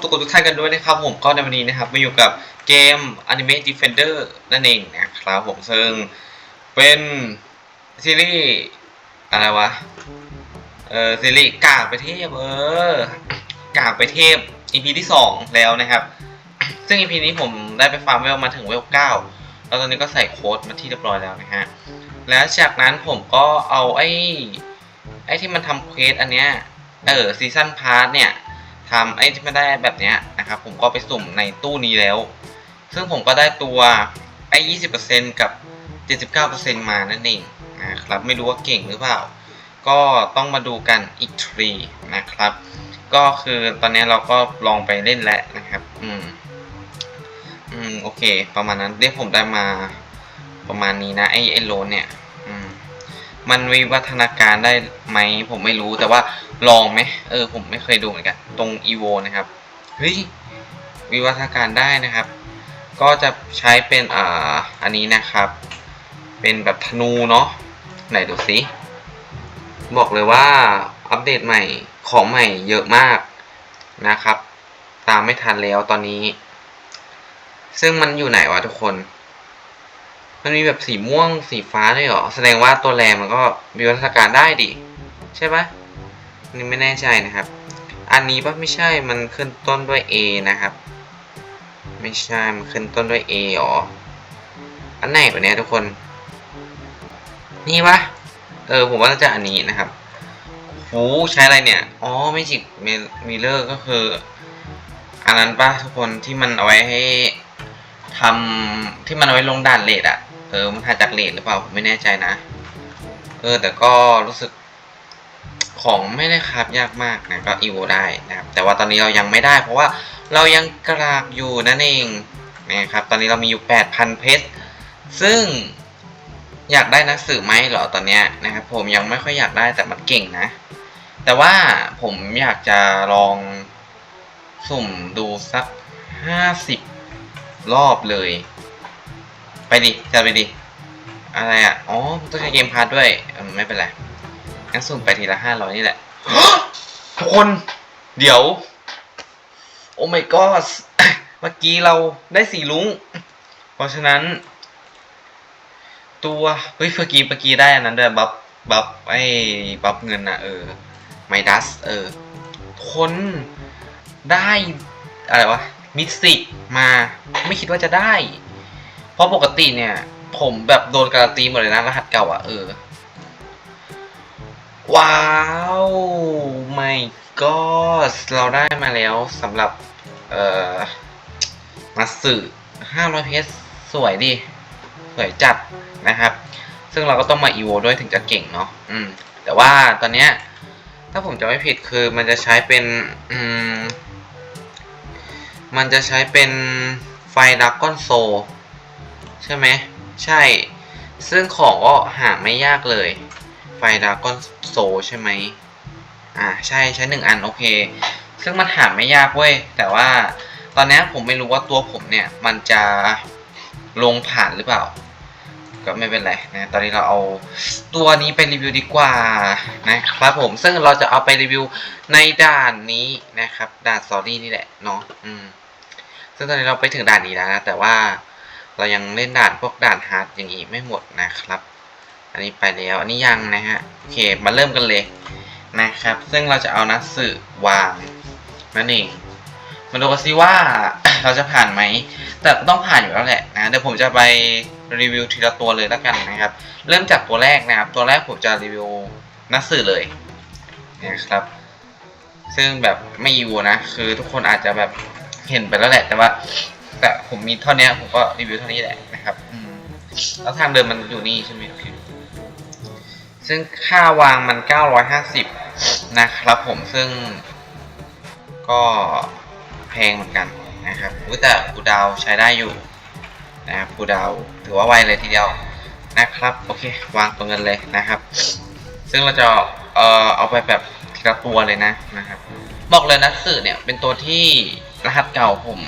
ทุกคนทุกท่านกันด้วยนะครับผมก็ในวันนี้นะครับมาอยู่กับเกม Anime Defender นั่นเองนะครับผมซึ่งเป็นซีรีส์อะไรวะเออซีรีส์กากไปเทพเออกากไปเทพ EP ที่ 2 แล้วนะครับ ซึ่ง EP นี้ผมได้ไปฟาร์มเวลมาถึงเวล9แล้วตอนนี้ก็ใส่โค้ดมาที่เรียบร้อยแล้วนะฮะแล้วจากนั้นผมก็เอาไอ้ไอ้ที่มันทำเควสอันเนี้ยเออซีซันพาร์ทเนี่ย ทำไอ้ที่ไม่ได้แบบเนี้ยนะครับผมก็ไปสุ่มในตู้นี้แล้ว ซึ่งผมก็ได้ตัวไอ้ยี่สิบเปอร์เซ็นกับเจ็ดสิบเก้าเปอร์เซ็นมานั่นเองนะครับไม่รู้ว่าเก่งหรือเปล่า ก็ต้องมาดูกันอีกทีนะครับ ก็คือตอนนี้เราก็ลองไปเล่นแล้วนะครับ อืมอืมโอเค ประมาณนั้นเรียกผมได้มาประมาณนี้นะไอ้ไอ้โลนเนี่ย มันวิวัฒนาการได้ไหมผมไม่รู้แต่ว่าลองไหมเออ ผมไม่เคยดูเหมือนกัน ตรง evo นะครับเฮ้ยวิวัฒนาการได้นะครับ ก็จะใช้เป็นอ่าอันนี้นะครับ เป็นแบบธนูเนาะไหนดูสิบอกเลยว่าอัปเดตใหม่ของใหม่เยอะมากนะครับ ตามไม่ทันแล้วตอนนี้ ซึ่งมันอยู่ไหนวะทุกคน มันมีแบบสีม่วงสีฟ้าด้วยเหรอ แสดงว่าตัวแรงมันก็มีวัฒนการได้ดิ ใช่ปะนี่ไม่แน่ใจนะครับ อันนี้ปะไม่ใช่มันขึ้นต้นด้วย A นะครับ ไม่ใช่ มันขึ้นต้นด้วย A หรอ อันไหนวะเนี้ยทุกคน นี่ปะเออผมว่าน่าจะอันนี้นะครับโอ้ใช้อะไรเนี่ย อ๋อไม่จิกมิเลอร์ก็คืออันนั้นปะทุกคนที่มันเอาไว้ให้ทำที่มันเอาไว้ลงด่านเลดอะ เออมันหายจากเลดหรือเปล่าผมไม่แน่ใจนะ เออ แต่ก็รู้สึกของไม่ได้ครับยากมากนะก็อีโวได้นะครับ แต่ว่าตอนนี้เรายังไม่ได้ เพราะว่าเรายังกรากอยู่นั่นเองนะครับ ตอนนี้เรามีอยู่ 8,000 เพชรซึ่งอยากได้นังสือไหมเหรอตอนเนี้ยนะครับ ผมยังไม่ค่อยอยากได้แต่มันเก่งนะ แต่ว่าผมอยากจะลองสุ่มดูสัก 50 รอบเลย ไปดิจะไปดิอะไรอะอ๋อต้องใช้เกมพาร์ด้วยไม่เป็นไรงั้นสุ่มไปทีละห้าร้อยนี่แหละทุกคนเดี๋ยว โอ้ my god เมื่อกี้เราได้สีลุง เพราะฉะนั้น ตัว เฮ้ยเมื่อกี้เมื่อกี้ได้อันนั้นด้วยบัฟบัฟไอ้บัฟเงินอะเออไมดัสเออคนได้ อะไรวะ มิสติกมาไม่คิดว่าจะได้ เพราะปกติเนี่ย ผมแบบโดนการันตีหมดเลยนะรหัสเก่าอะเออ ว้าวไม่ก็เราได้มาแล้วสำหรับ เอ่อมาสื่อ500เพชรสวยดิ สวยจัดนะครับ ซึ่งเราก็ต้องมาอีโวด้วยถึงจะเก่งเนาะอืม แต่ว่าตอนเนี้ย ถ้าผมจะไม่ผิดคือมันจะใช้เป็น อืม มันจะใช้เป็นไฟดักก้อนโซ ใช่ไหมใช่ ซึ่งของก็หาไม่ยากเลย ไฟดากอนโซใช่ไหมอ่าใช่ใช้หนึ่งอันโอเค ซึ่งมันหาไม่ยากเว้ย แต่ว่าตอนนี้ผมไม่รู้ว่าตัวผมเนี่ยมันจะลงผ่านหรือเปล่า ก็ไม่เป็นไรนะตอนนี้เราเอาตัวนี้ไปรีวิวดีกว่านะครับผมซึ่งเราจะเอาไปรีวิวในด่านนี้นะครับ ด่านสอรี่นี่แหละเนาะอืมซึ่งตอนนี้เราไปถึงด่านนี้แล้วนะแต่ว่า เรายังเล่นด่านพวกด่านฮาร์ดอย่างนี้ไม่หมดนะครับ อันนี้ไปแล้ว อันนี้ยังนะฮะ โอเค มาเริ่มกันเลยนะครับ ซึ่งเราจะเอานักสืบวางนั่นเองมาดูกันซิว่าเราจะผ่านไหม แต่ต้องผ่านอยู่แล้วแหละนะ เดี๋ยวผมจะไปรีวิวทีละตัวเลยแล้วกันนะครับ เริ่มจากตัวแรกนะครับ ตัวแรกผมจะรีวิวนักสืบเลยนะครับ ซึ่งแบบไม่อยู่นะ คือทุกคนอาจจะแบบเห็นไปแล้วแหละ แต่ว่า แต่ผมมีเท่านี้ผมก็รีวิวเท่านี้แหละนะครับแล้วทางเดินมันอยู่นี่ใช่ไหมโอเคซึ่งค่าวางมัน 950 นะครับผมซึ่งก็แพงเหมือนกันนะครับแต่กูดาวใช้ได้อยู่นะครับกูดาวถือว่าไวเลยทีเดียวนะครับ โอเควางตัวเงินเลยนะครับ ซึ่งเราจะเอ่อเอาไปแบบทีละตัวเลยนะนะครับ บอกเลยนะสื่อเนี่ยเป็นตัวที่รหัสเก่าผม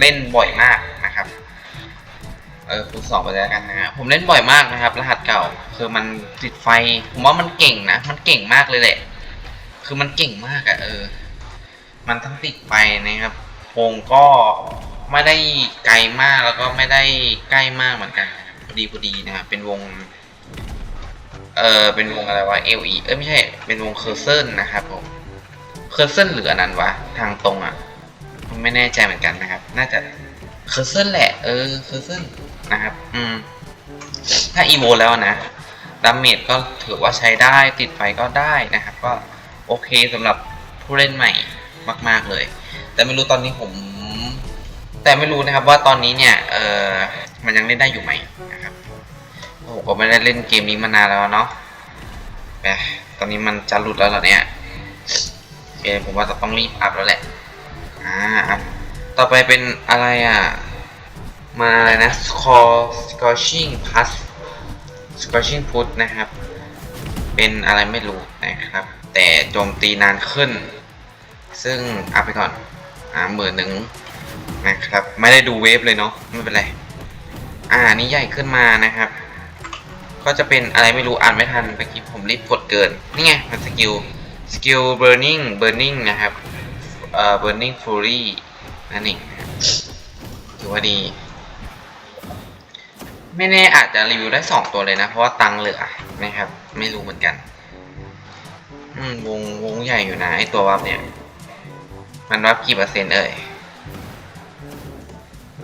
เล่นบ่อยมากนะครับ เออคูณสองไปแล้วกันนะฮะผมเล่นบ่อยมากนะครับ รหัสเก่า คือมันติดไฟ ผมว่ามันเก่งนะ มันเก่งมากเลยแหละ คือมันเก่งมากอะเออ มันทั้งติดไปนะครับวงก็ไม่ได้ไกลมากแล้วก็ไม่ได้ใกล้มากเหมือนกันพอดีพอดีนะครับเป็นวง เออเป็นวงอะไรวะ LE เอ้ยไม่ใช่ เป็นวงเคอร์เซิลนะครับผม เคอร์เซิลหรืออันนั้นวะ ทางตรงอะ ไม่แน่ใจเหมือนกันนะครับ น่าจะเคอร์เซิลแหละ เออเคอร์เซิลนะครับ อืม ถ้าอีโวแล้วนะดาเมจก็ถือว่าใช้ได้ติดไฟก็ได้นะครับ ก็โอเคสำหรับผู้เล่นใหม่มาก ๆเลย แต่ไม่รู้ตอนนี้ผม แต่ไม่รู้นะครับว่าตอนนี้เนี่ยเออมันยังเล่นได้อยู่ไหมนะครับผมก็ไม่ได้เล่นเกมนี้มานานแล้วเนาะแหมตอนนี้มันจะหลุดแล้วเหรอเนี่ยโอเคผมว่าจะต้องรีบอัพแล้วแหละ อ่าต่อไปเป็นอะไรอะ มาอะไรนะ score scorching plus scorching put นะครับ เป็นอะไรไม่รู้นะครับ แต่โจมตีนานขึ้น ซึ่งอัพไปก่อนอ่าหมื่นหนึ่งนะครับ ไม่ได้ดูเวฟเลยเนาะไม่เป็นไร อ่านี่ใหญ่ขึ้นมานะครับ ก็จะเป็นอะไรไม่รู้อ่านไม่ทันเมื่อกี้ผมรีบกดเกิน นี่ไงมันสกิลสกิลเบ burning burning นะครับ เอ่อ burning fury นั่นเองถือว่าดี ไม่แน่อาจจะรีวิวได้สองตัวเลยนะ เพราะว่าตังเหลือนะครับ ไม่รู้เหมือนกัน อืม วงวงใหญ่อยู่นะไอตัววับเนี่ย มันวับกี่เปอร์เซ็นต์เอ่ย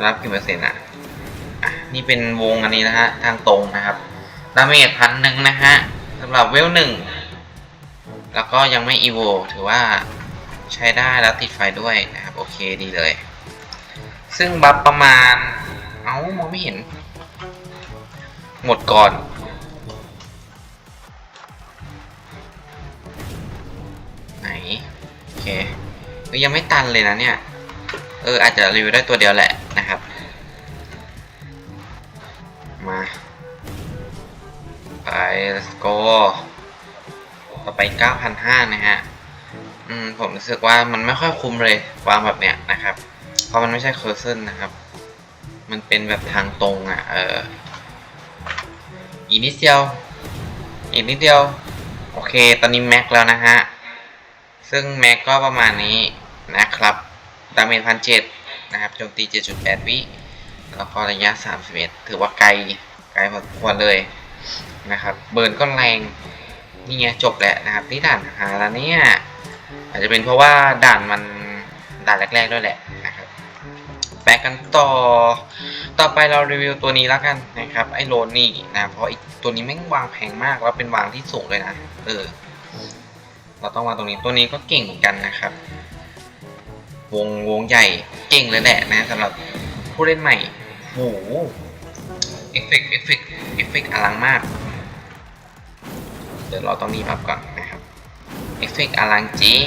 วับกี่เปอร์เซ็นต์อะอะ นี่เป็นวงอันนี้นะฮะ ทางตรงนะครับดาเมจพันหนึ่งนะฮะสำหรับเวลหนึ่ง แล้วก็ยังไม่อีโว ถือว่า ใช้ได้แล้วติดไฟด้วยนะครับ โอเคดีเลย ซึ่งบัฟประมาณ เอ้ามองไม่เห็น หมดก่อน ไหน โอเคยยังไม่ตันเลยนะเนี่ย เอออาจจะรีวิวได้ตัวเดียวแหละนะครับ มาไป let's go ต่อไป 9,500 นะฮะ อืมผมรู้สึกว่ามันไม่ค่อยคุ้มเลยวางแบบเนี้ยนะครับ เพราะมันไม่ใช่เคอร์เซนนะครับ มันเป็นแบบทางตรงอะ เอออีกนิดเดียว อีกนิดเดียว โอเค ตอนนี้แม็กแล้วนะฮะ ซึ่งแม็กก็ประมาณนี้นะครับ ดาเมจพันเจ็ดนะครับ โจมตี 7.8 วิ แล้วก็ระยะ 31 ถือว่าไกล ไกลพอสมควรเลยนะครับ เบิร์นก็แรง นี่ไงจบแหล้วนะครับที่ด่านหาแล้วเนี่ย อาจจะเป็นเพราะว่าด่านมันด่านแรกๆด้วยแหละนะครับแปะกันต่อ ต่อไปเรารีวิวตัวนี้แล้วกันนะครับไอ้โรนี่นะเพราะตัวนี้แม่งวางแพงมากแล้วเป็นวางที่สูงเลยนะเออเราต้องวางตรงนี้ตัวนี้ก็เก่งเหมือนกันนะครับ วงวงใหญ่เก่งเลยแหละนะสำหรับผู้เล่นใหม่โหเอฟเฟกต์เอฟเฟกต์เอฟเฟกต์อลังมาก เดี๋ยวเราต้องรีบอัพก่อน เอฟเฟกต์อลังจริง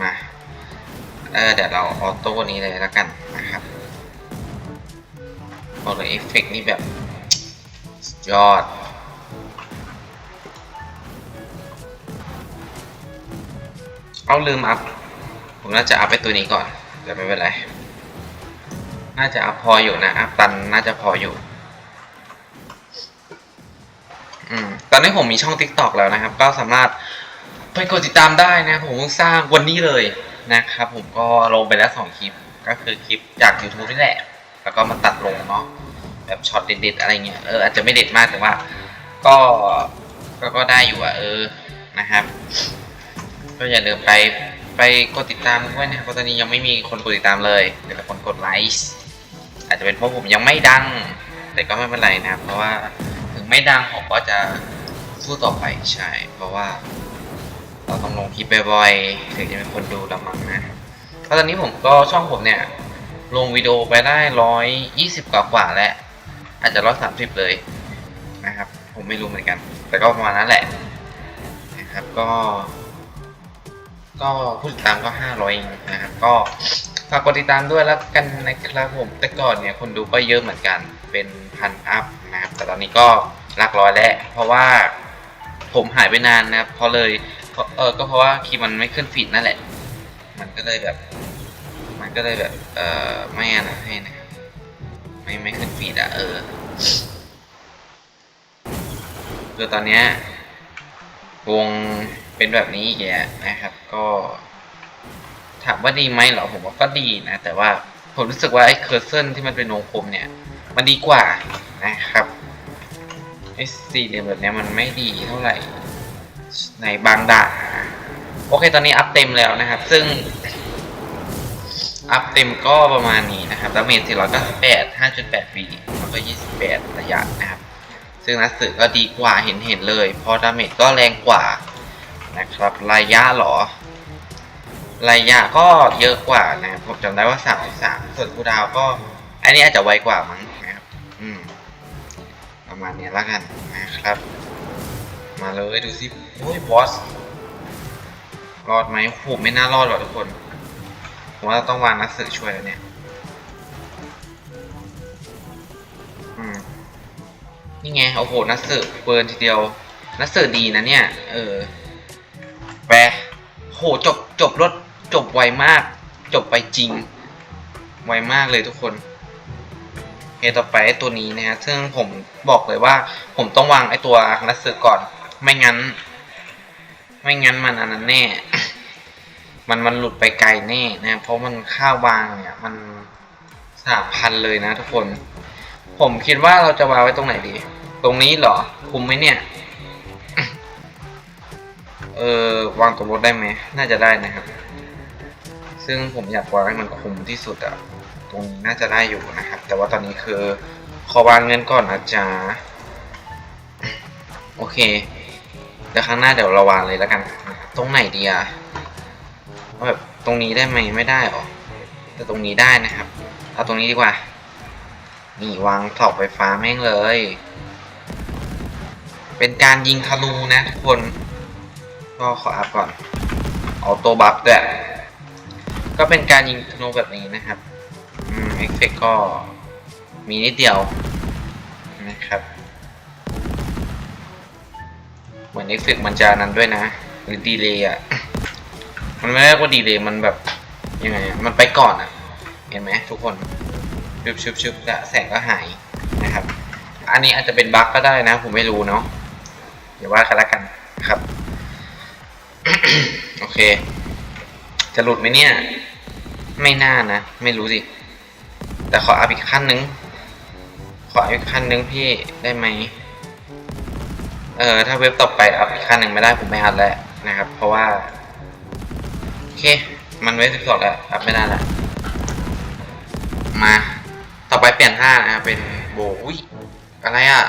มา เออเดี๋ยวเราออโต้นี้เลยแล้วกันนะครับบอกเลยเอฟเฟกต์นี่แบบสยอดเอาลืมอัพ ผมน่าจะอัพไปตัวนี้ก่อน แต่ไม่เป็นไร น่าจะอัพพออยู่นะ อัพตันน่าจะพออยู่ ตอนนี้ผมมีช่อง TikTok แล้วนะครับ ก็สามารถไปกดติดตามได้นะผมเพิ่งสร้างวันนี้เลยนะครับผมก็ลงไปแล้วสองคลิปก็คือคลิปจาก YouTube นี่แหละ แล้วก็มาตัดลงเนาะแบบช็อตเด็ดๆอะไรเงี้ยเอออาจจะไม่เด็ดมากแต่ว่า ก็ก็ก็ได้อยู่อะเออนะครับ ก็อย่าลืมไปไปกดติดตามด้วยนะครับเพราะตอนนี้ยังไม่มีคนกดติดตามเลยเดี๋ยวแต่คนกดไลค์อาจจะเป็นเพราะผมยังไม่ดัง แต่ก็ไม่เป็นไรนะครับเพราะว่าถึงไม่ดังผมก็จะ สู้ต่อไปใช่ เพราะว่า เราต้องลงคลิปบ่อยๆถึงจะมีคนดูละมั้งนะเพราะตอนนี้ผมก็ช่องผมเนี่ย ลงวิดีโอไปได้ร้อยยี่สิบกว่ากว่าแล้ว อาจจะร้อยสามสิบเลยนะครับ ผมไม่รู้เหมือนกัน แต่ก็ประมาณนั้นแหละนะครับก็ ก็ผู้ติดตามก็ห้าร้อยนะครับก็ฝากกดติดตามด้วยแล้วกันนะครับผมแต่ก่อนเนี่ยคนดูก็เยอะเหมือนกันเป็นพันอัพนะครับแต่ตอนนี้ก็หลักร้อยแล้วเพราะว่า ผมหายไปนานนะครับเพราะเลยเออก็เพราะว่าคลิปมันไม่ขึ้นฟีดนั่นแหละ มันก็เลยแบบ มันก็เลยแบบ เออไม่นะให้นะไม่ไม่ขึ้นฟีดอะเออคือตอนเนี้ยวงเป็นแบบนี้อีกแล้วนะครับ ก็ถามว่าดีไหมเหรอผมว่าก็ดีนะ แต่ว่าผมรู้สึกว่าไอ้เคอร์เซนที่มันเป็นวงกลมเนี่ย มันดีกว่านะครับ ไอ้สี่เหลี่ยมแบบเนี้ยมันไม่ดีเท่าไหร่ในบางด่านโอเคตอนนี้อัพเต็มแล้วนะครับ ซึ่ง อัพเต็มก็ประมาณนี้นะครับดาเมจ498 5.8วีแล้วก็ 28 ระยะนะครับ ซึ่งนัดสึก็ดีกว่าเห็นเห็นๆเลย เพราะดาเมจก็แรงกว่านะครับ ระยะหรอ ระยะก็เยอะกว่านะผมจำได้ว่า 33 ส่วนคูดาวก็ อันนี้อาจจะไวกว่ามั้ง ประมาณนี้แล้วกันนะครับ มาเลยดูสิโอ้ยบอสรอดไหมโหไม่น่ารอดหรอกทุกคนผมว่าเราต้องวางนักสือช่วยแล้วเนี่ยอืมนี่ไงโอ้โหนักสือเบิร์นทีเดียวนักสือดีนะเนี่ย เออแปะโหจบจบรถจบไวมาก จบไปจริง ไวมากเลยทุกคน เคต่อไปไอตัวนี้นะฮะซึ่งผมบอกเลยว่าผมต้องวางไอ้ตัวนักสือก่อน ไม่งั้น ไม่งั้นมันอันนั้นแน่ มันมันหลุดไปไกลแน่นะเพราะมันค่าวางเนี่ยมันสามพันเลยนะทุกคน ผมคิดว่าเราจะวางไว้ตรงไหนดี ตรงนี้เหรอ คุมไหมเนี่ย เออวางตรงรถได้ไหม น่าจะได้นะครับ ซึ่งผมอยากวางให้มันคุมที่สุดอะ ตรงนี้น่าจะได้อยู่นะครับ แต่ว่าตอนนี้คือขอวางเงินก่อนนะจ๊ะโอเคเดี๋ยวครั้งหน้าเดี๋ยวเราวางเลยแล้วกัน ตรงไหนดีอะเอาแบบตรงนี้ได้ไหมไม่ได้หรอแต่ตรงนี้ได้นะครับ เอาตรงนี้ดีกว่า นี่วางเสาไฟฟ้าแม่งเลย เป็นการยิงทะลุนะทุกคน ก็ขออัพก่อนออโต้บัฟด้วยก็เป็นการยิงธนูแบบนี้นะครับ เอฟเฟกก็มีนิดเดียวนะครับ เหมือนเอฟเฟกมันจะนั้นด้วยนะ หรือดีเลย์อะ มันไม่เรียกว่าดีเลย์มันแบบยังไงมันไปก่อนอะ เห็นไหมทุกคนชุบชุบชุบแล้วแสงก็หายนะครับ อันนี้อาจจะเป็นบั๊กก็ได้นะ ผมไม่รู้เนาะเดี๋ยวว่ากันละกันครับ โอเค จะหลุดไหมเนี่ย ไม่น่านะ ไม่รู้สิ แต่ขออัพอีกขั้นนึง ขออีกขั้นนึงพี่ได้ไหมเออถ้าเว็บต่อไปอัพอีกขั้นหนึ่งไม่ได้ผมไม่อัพแล้วนะครับ เพราะว่าโอเค มันเว็บสิบสองแล้วอัพไม่ได้แล้วมาต่อไปเปลี่ยนท่านะครับเป็นโบอุ้ยอะไรอะ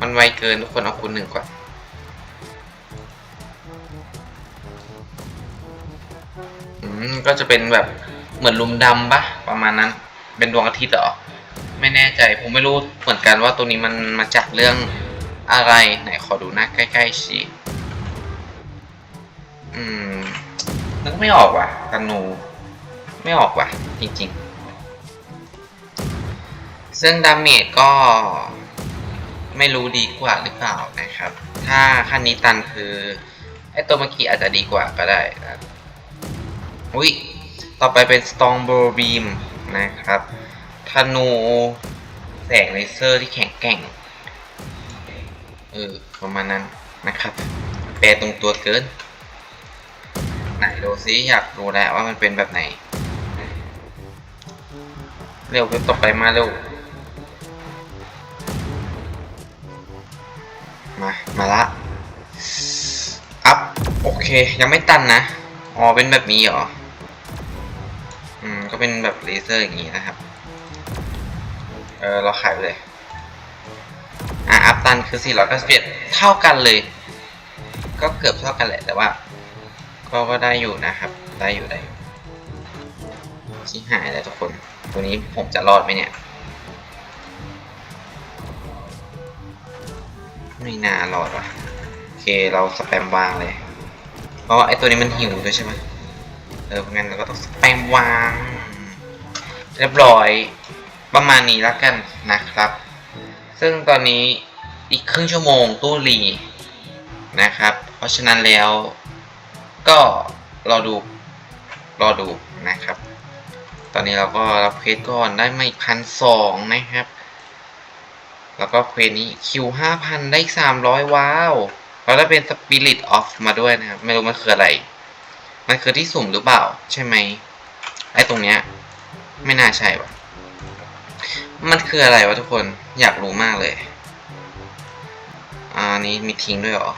มันไวเกินทุกคนเอาคูณหนึ่งก่อนอืมก็จะเป็นแบบ เหมือนลุมดำปะประมาณนั้น เป็นดวงอาทิตย์เหรอ ไม่แน่ใจผมไม่รู้เหมือนกันว่าตัวนี้มันมาจากเรื่องอะไร ไหนขอดูหน้าใกล้ๆสิอืมนึกไม่ออกว่ะธนูไม่ออกว่ะ จริงๆ ซึ่งดาเมจก็ไม่รู้ดีกว่าหรือเปล่านะครับ ถ้าขั้นนี้ตันคือ ไอตัวเมื่อกี้อาจจะดีกว่าก็ได้นะอุ้ย ต่อไปเป็น Stormbow Beam นะครับธนูแสงเลเซอร์ที่แข็งแกร่ง เออ ประมาณนั้นนะครับ แปลตรงตัวเกิน ไหนดูซิอยากรู้แล้วว่ามันเป็นแบบไหน เร็วเว็บต่อไปมาเร็ว มา มาละ อัพ โอเค ยังไม่ตันนะ อ๋อ เป็นแบบนี้เหรอ ก็เป็นแบบเลเซอร์อย่างนี้นะครับ เออเราขายไปเลย อะอัพตันคือ491เท่ากันเลย ก็เกือบเท่ากันแหละแต่ว่า ก็ก็ได้อยู่นะครับ ได้อยู่ได้อยู่ชิหายแล้วทุกคน ตัวนี้ผมจะรอดไหมเนี่ยไม่น่ารอดว่ะโอเคเราสแปมวางเลย เพราะว่าไอตัวนี้มันหิวด้วยใช่ไหมเออเพราะงั้นเราก็ต้องสแปมวาง เรียบร้อยประมาณนี้แล้วกันนะครับ ซึ่งตอนนี้อีกครึ่งชั่วโมงตู้รีนะครับ เพราะฉะนั้นแล้วก็รอดูรอดูนะครับ ตอนนี้เราก็รับเควสก่อนได้มาอีกพันสองนะครับ แล้วก็เควสนี้คิวห้าพันได้สามร้อยว้าวแล้วได้เป็น Spirit of มาด้วยนะครับ ไม่รู้มันคืออะไร มันคือที่สุ่มหรือเปล่า ใช่ไหมไอ้ตรงเนี้ย ไม่น่าใช่วะมันคืออะไรวะทุกคนอยากรู้มากเลยอ่านี้มีทิ้งด้วยหรอ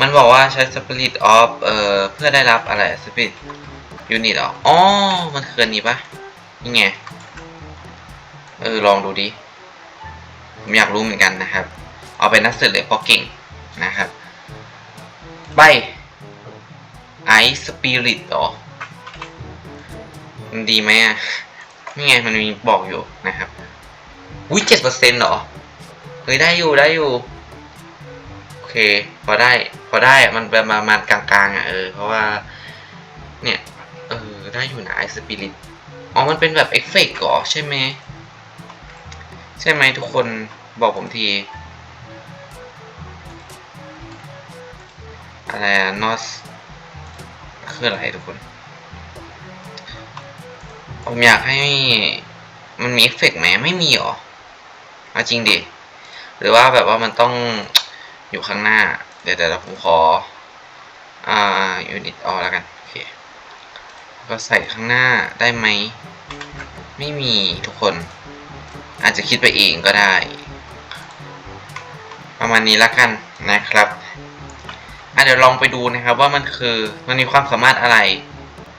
มันบอกว่าใช้ Spirit of เอ่อเพื่อได้รับอะไร Spirit Unit เหรออ๋อ มันคืออันนี้ปะนี่ไง เออ ลองดูดิ ผมอยากรู้เหมือนกันนะครับ เอาเป็นนักสืบเลยเพราะเก่งนะครับใบไอสปิริตหรอมันดีไหมอะ นี่ไงมันมีบอกอยู่นะครับอุ้ยเจ็ดเปอร์เซ็นต์หรอเฮ้ยได้อยู่ได้อยู่ โอเค พอได้ พอได้มันประมาณกลางๆอะเออเพราะว่า เนี่ย เออ ได้อยู่นะไอสปิริตอ๋อ มันเป็นแบบเอฟเฟกต์เหรอใช่ไหมใช่ไหมทุกคนบอกผมทีอะไรอะ NOS คืออะไรทุกคน ผมอยากให้มันมีเอฟเฟกต์ไหมไม่มีหรอเอาจริงดิ หรือว่าแบบว่ามันต้องอยู่ข้างหน้า เดี๋ยวเดี๋ยวผมขอ อ่า unit ออแล้วกันโอเคก็ใส่ข้างหน้าได้ไหม ไม่มีทุกคน อาจจะคิดไปเองก็ได้ ประมาณนี้ละกันนะครับอะเดี๋ยวลองไปดูนะครับว่ามันคือมันมีความสามารถอะไร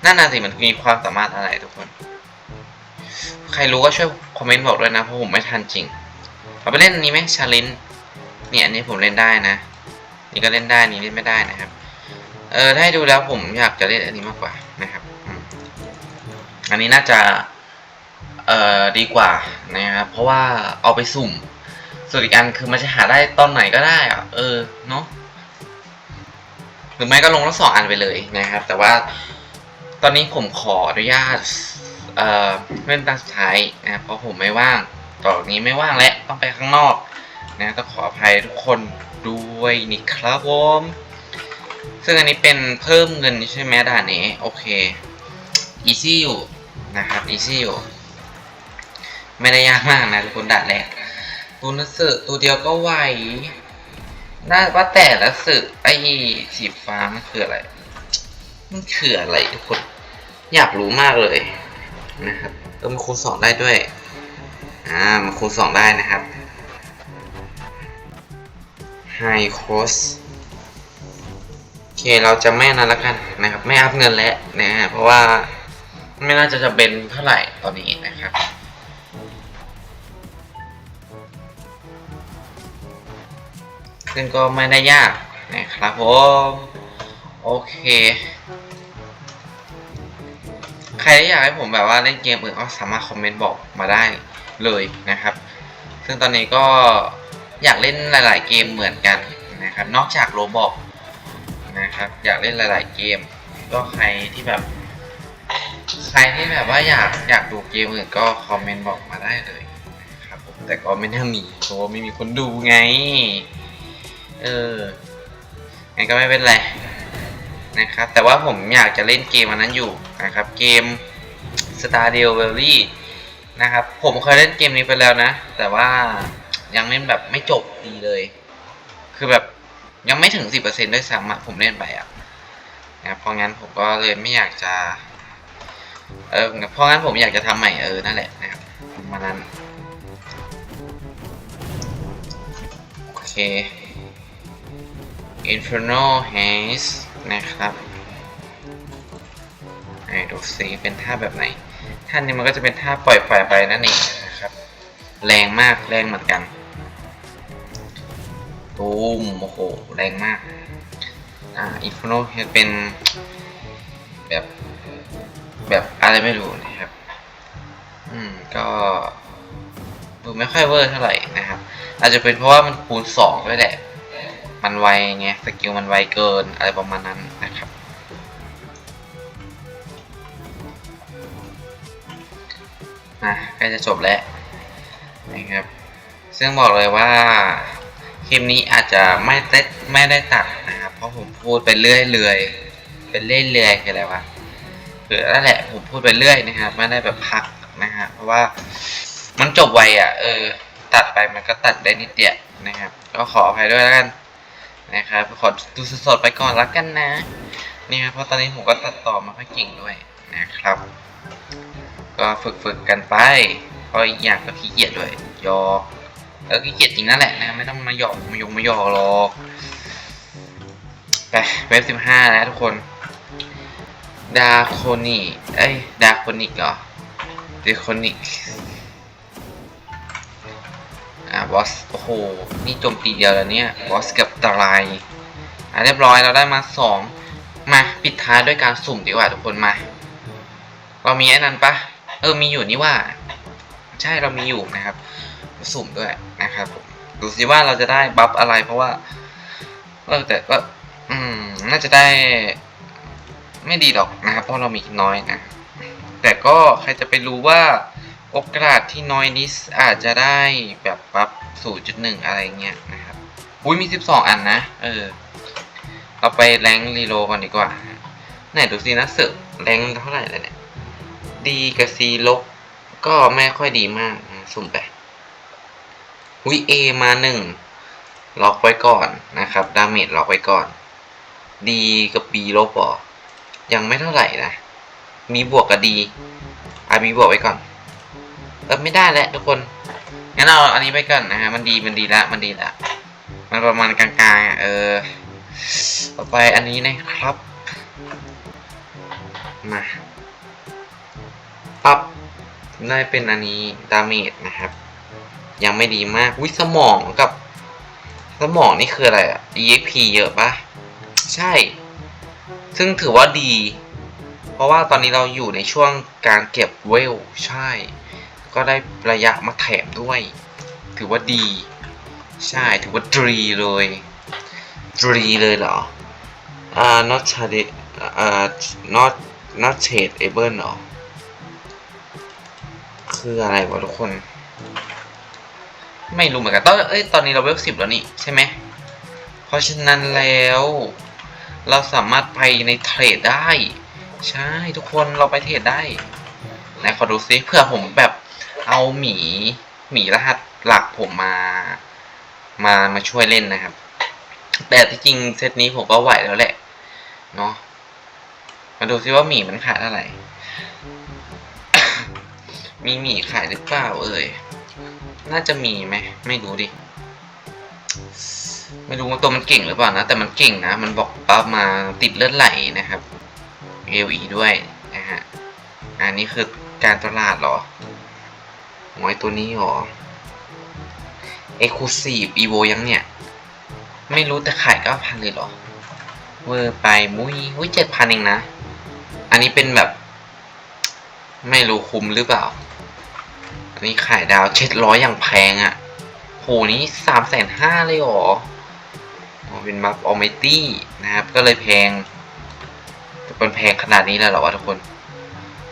นั่นน่ะสิมันมีความสามารถอะไรทุกคน ใครรู้ก็ช่วยคอมเมนต์บอกด้วยนะเพราะผมไม่ทันจริงเอาไปเล่นอันนี้ไหมชาเลนเนี่ยอันนี้ผมเล่นได้นะ นี่ก็เล่นได้นี่เล่นไม่ได้นะครับ เออถ้าดูแล้วผมอยากจะเล่นอันนี้มากกว่านะครับอันนี้น่าจะเอ่อดีกว่านะครับเพราะว่าเอาไปสุ่มส่วนอีกอันคือมันจะหาได้ตอนไหนก็ได้อะเออเนาะหรือไม่ก็ลงทั้งสองอันไปเลยนะครับ แต่ว่าตอนนี้ผมขออนุญาต เอ่อเล่นตาสุดท้ายนะเพราะผมไม่ว่างต่อจากนี้ไม่ว่างแล้วต้องไปข้างนอกนะต้องขออภัยทุกคนด้วยนี่ครับผมซึ่งอันนี้เป็นเพิ่มเงินใช่ไหมด่านนี้โอเค easy อยู่นะครับ easy อยู่ไม่ได้ยากมากนะทุกคนด่านแรกตัวนัสือตัวเดียวก็ไหวน่าว่าแต่ละสึไอ้สีฟ้ามันคืออะไรมันคืออะไรทุกคนอยากรู้มากเลย นะครับเออมันคูณสองได้ด้วย อ่า มันคูณสองได้นะครับ High cost โอเค เราจะไม่นั้นละกันนะครับ ไม่อัพเงินแล้วนะฮะ เพราะว่าไม่น่าจะจะเป็นเท่าไหร่ตอนนี้นะครับซึ่งก็ไม่ได้ยากนะครับผม โอเค ใครที่อยากให้ผมแบบว่าเล่นเกมอื่นก็สามารถคอมเมนต์บอกมาได้เลยนะครับ ซึ่งตอนนี้ก็อยากเล่นหลาย ๆ เกมเหมือนกันนะครับ นอกจากโรบอกนะครับ อยากเล่นหลาย ๆ เกม ก็ใครที่แบบ ใครที่แบบว่าอยากอยากดูเกมอื่นก็คอมเมนต์บอกมาได้เลยนะครับผมแต่ก็ไม่น่ามีเพราะว่าไม่มีคนดูไง เอองั้นก็ไม่เป็นไร นะครับ แต่ว่าผมอยากจะเล่นเกมอันนั้นอยู่นะครับ เกม Stardew Valley นะครับ ผมเคยเล่นเกมนี้ไปแล้วนะ แต่ว่ายังเล่นแบบไม่จบดีเลย คือแบบยังไม่ถึง 10%ด้วยซ้ำผมเล่นไปอะนะครับเพราะงั้นผมก็เลยไม่อยากจะ เออเพราะงั้นผมอยากจะทำใหม่เออนั่นแหละนะครับมานั้นโอเค Inferno Haze นะครับไหนดูซิเป็นท่าแบบไหน ท่านี้มันก็จะเป็นท่าปล่อยไฟไปนั่นเองนะครับ แรงมากแรงเหมือนกันตูมโอ้โหแรงมาก อ่า Inferno Haze เป็นแบบแบบอะไรไม่รู้นะครับ อืมก็ดูไม่ค่อยเวอร์เท่าไหร่นะครับ อาจจะเป็นเพราะว่ามันคูณสองด้วยแหละ มันไวไงสกิลมันไวเกินอะไรประมาณนั้นนะครับ นะใกล้จะจบแล้วนะครับ ซึ่งบอกเลยว่าคลิปนี้อาจจะไม่ได้ไม่ได้ตัดนะครับ เพราะผมพูดไปเรื่อยเรื่อยเป็นเรื่อยเรื่อยคืออะไรวะคือนั่นแหละผมพูดไปเรื่อยนะครับไม่ได้แบบพักนะฮะเพราะว่ามันจบไวอะ เออ ตัดไปมันก็ตัดได้นิดเดียวนะครับ ก็ขออภัยด้วยแล้วกัน นะครับขอดูสดๆไปก่อนละกันนะ นี่ครับเพราะตอนนี้ผมก็ตัดต่อมาค่อยเก่งด้วยนะครับ ก็ฝึกๆกันไปเพราะอีกอย่างก็ขี้เกียจด้วยยอกแล้วขี้เกียจจริงนั่นแหละนะไม่ต้องมาหยอกมายงมาหยอกหรอกไปเว็บสิบห้าแล้วทุกคนดาโคนิเอ้ยดาโคนิกเหรอเดโคนิก บอสโอ้โหนี่โจมตีเดียวแล้วเนี่ยบอสกับตรายอ่าเรียบร้อยเราได้มาสองมาปิดท้ายด้วยการสุ่มดีกว่าทุกคนมา เรามีไอ้นั้นปะเออมีอยู่นี่ว่า ใช่เรามีอยู่นะครับ สุ่มด้วยนะครับผมดูสิว่าเราจะได้บัฟอะไรเพราะว่าเออแต่ก็อืมน่าจะได้ไม่ดีหรอกนะครับเพราะเรามีน้อยนะ แต่ก็ใครจะไปรู้ว่า โอกาสที่น้อยนิดอาจจะได้แบบปับ0.1 อะไรเงี้ยนะครับ อุ้ยมี 12 อันนะ เออ เราไปแรงรีโลก่อนดีกว่า ไหนดูสินะเสือแรงเท่าไหร่แล้วเนี่ย ดีกับซีลบก็ไม่ค่อยดีมากสุ่มไปอุ้ยเอมาหนึ่งล็อกไว้ก่อนนะครับ ดาเมจล็อกไว้ก่อน ดีกับบีลบอ่อยังไม่เท่าไหร่นะ มีบวกกับดีอาบีบวกไว้ก่อน เออไม่ได้แล้วทุกคนงั้นเอาอันนี้ไปก่อนนะฮะมันดีมันดีละมันดีละมันประมาณกลางๆอะเออต่อไปอันนี้นะครับมาปั๊บได้เป็นอันนี้ดาเมจนะครับ ยังไม่ดีมากวิสมองกับ สมองนี่คืออะไรอะ EXP เยอะปะใช่ ซึ่งถือว่าดี เพราะว่าตอนนี้เราอยู่ในช่วงการเก็บเวล ใช่ ก็ได้ระยะมาแถมด้วย ถือว่าดี ใช่ถือว่าดรีเลยดรีเลยเหรออ่า not shade อ่า not not shade able เหรอ คืออะไรวะทุกคน ไม่รู้เหมือนกันตอนเอ้ยตอนนี้เราเวลสิบแล้วนี่ใช่ไหม เพราะฉะนั้นแล้ว เราสามารถไปในเทรดได้ ใช่ทุกคนเราไปเทรดได้ไหนขอดูซิเพื่อผมแบบ เอาหมีหมีรหัสหลักผมมา มามาช่วยเล่นนะครับ แต่ที่จริงเซตนี้ผมก็ไหวแล้วแหละ เนาะมาดูซิว่าหมีมันขายเท่าไหร่ มีหมีขายหรือเปล่าเอ่ย น่าจะมีไหม ไม่รู้ดิ ไม่รู้ว่าตัวมันเก่งหรือเปล่านะ แต่มันเก่งนะ มันบอกปั๊บมาติดเลือดไหลนะครับ AOE ด้วยนะฮะ อันนี้คือการตลาดเหรอ หวยตัวนี้หรอ Exclusive Evo ยังเนี่ย ไม่รู้แต่ขายเก้าพันเลยหรอ เวอร์ไปมุ้ยมุ้ยเจ็ดพันเองนะ อันนี้เป็นแบบ ไม่รู้คุ้มหรือเปล่า อันนี้ขายดาวเจ็ดร้อยอย่างแพงอะ่ะโหนี้สามแสนห้าเลยหรอเป็นบัฟออมตี้นะครับ ก็เลยแพงแต่เป็นแพงขนาดนี้เลยเหรอวะทุกคน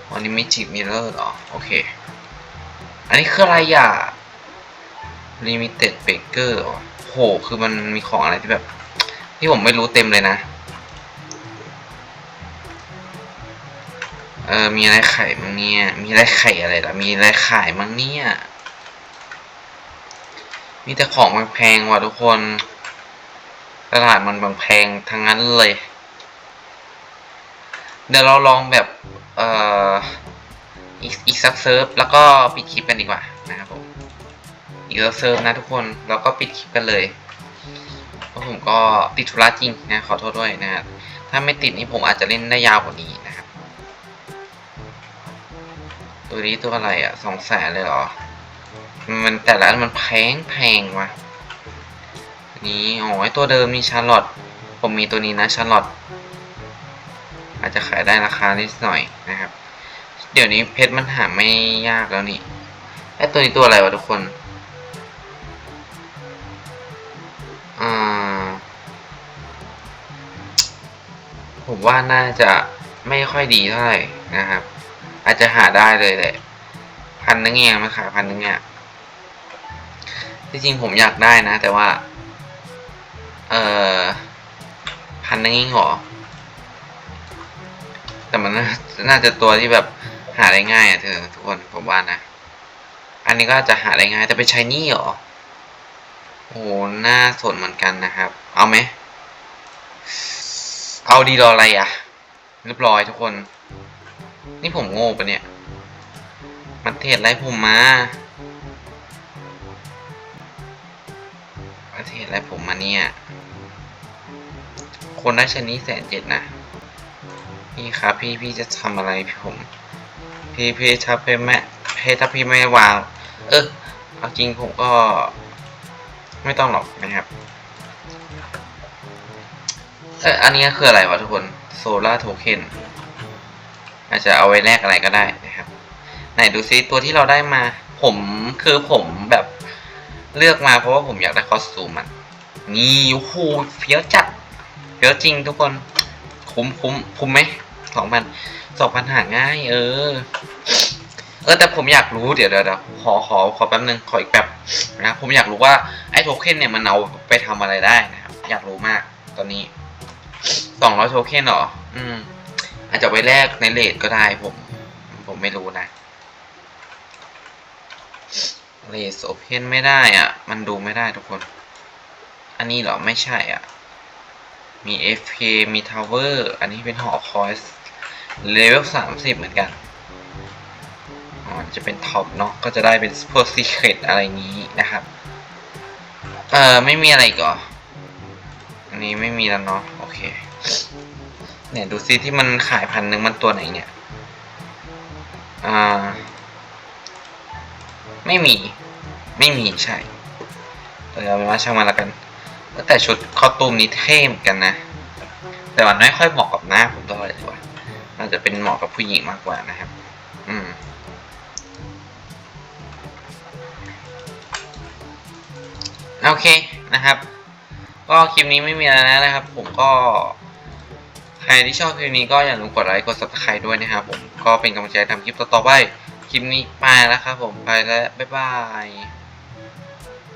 อันนี้ไม่จิบมิเลอร์หรอ โอเค อันนี้คืออะไรอะ Limited Baker เหรอโห คือมันมีของอะไรที่แบบ ที่ผมไม่รู้เต็มเลยนะ เออ มีอะไรไข่มั้งเนี่ย มีอะไรไข่อะไรล่ะ มีอะไรขายมั้งเนี่ย มีแต่ของแพงๆว่ะทุกคน ตลาดมันบางแพงทั้งนั้นเลย เดี๋ยวเราลองแบบ เอ่อ อีกอีกสักเซิร์ฟแล้วก็ปิดคลิปกันดีกว่านะครับผมอีกสักเซิร์ฟนะทุกคนแล้วก็ปิดคลิปกันเลยเพราะผมก็ติดธุระจริงนะขอโทษด้วยนะครับถ้าไม่ติดนี่ผมอาจจะเล่นได้ยาวกว่านี้นะครับ ตัวนี้ตัวอะไรอะสองแสนเลยเหรอ มันแต่ละอันมันแพงแพงว่ะนี่อ๋อไอตัวเดิมมีชาร์ลอตผมมีตัวนี้นะชาร์ลอตอาจจะขายได้ราคานิดหน่อยนะครับ เดี๋ยวนี้เพชรมันหาไม่ยากแล้วนี่ไอตัวนี้ตัวอะไรวะทุกคนอ่าผมว่าน่าจะไม่ค่อยดีเท่าไหร่นะครับ อาจจะหาได้เลยแหละ พันนึงเองมาขายพันนึงเนี่ยที่จริงผมอยากได้นะ แต่ว่า เอ่อพันนึงเองเหรอแต่มันน่าจะตัวที่แบบ หาได้ง่ายอะเธอทุกคนผมว่านะ อันนี้ก็จะหาได้ง่ายแต่เป็นชายนี่หรอโอ้โหน่าสนเหมือนกันนะครับ เอาไหม เอาดีรออะไรอะ เรียบร้อยทุกคน นี่ผมโง่ปะเนี่ย มันเทศอะไรผมมาประเทศอะไรผมมาเนี่ย คนได้ชนี้แสนเจ็ดนะ พี่ครับพี่พี่จะทำอะไรพี่ผม พี่พี่ถ้าพี่แม่พี่ถ้าพี่ไม่วาง เออเอาจริงผมก็ไม่ต้องหรอกนะครับเอออันนี้คืออะไรวะทุกคนโซลาร์โทเค็นอาจจะเอาไว้แลกอะไรก็ได้นะครับ ไหนดูซิตัวที่เราได้มา ผมคือผมแบบเลือกมาเพราะว่าผมอยากได้คอสตูมมันนี่โอ้โหเฟี้ยวจัดเฟี้ยวจริงทุกคน คุ้มคุ้มคุ้มไหม สองพันสองพันหาง่าย เออ เออแต่ผมอยากรู้เดี๋ยวเดี๋ยวเดี๋ยวขอขอขอแป๊บนึงขออีกแป๊บนะผมอยากรู้ว่าไอ้โทเค็นเนี่ยมันเอาไปทำอะไรได้นะครับอยากรู้มากตอนนี้สองร้อยโทเค็นเหรอ อืม อาจจะไว้แลกในเลทก็ได้ผม ผมไม่รู้นะเลทโอเพนไม่ได้อะ มันดูไม่ได้ทุกคน อันนี้เหรอ ไม่ใช่อะ มี FK มี Tower อันนี้เป็นหอคอยส์ เลเวลสามสิบเหมือนกันอ๋อจะเป็นท็อปเนาะก็จะได้เป็นพวกซีเครตอะไรนี้นะครับ เออไม่มีอะไรอีก่ออันนี้ไม่มีแล้วเนาะโอเค เนี่ยดูซิที่มันขายพันหนึ่งมันตัวไหนเนี่ย อ่า ไม่มี ไม่มีใช่เออเอาเป็นว่าช่างมันละกัน แต่ชุดคอตูมนี้เท่เหมือนกันนะ แต่มันไม่ค่อยเหมาะกับหน้าผมเท่าไหร่เลยว จะเป็นเหมาะกับผู้หญิงมากกว่านะครับ อืมโอเคนะครับ ก็คลิปนี้ไม่มีอะไรแล้วนะครับ ผมก็ ใครที่ชอบคลิปนี้ก็อย่าลืมกดไลค์กด subscribe ด้วยนะครับผมก็เป็นกำลังใจทำคลิปต่อๆไปคลิปนี้ไปแล้วครับผมไปแล้วบ๊ายบาย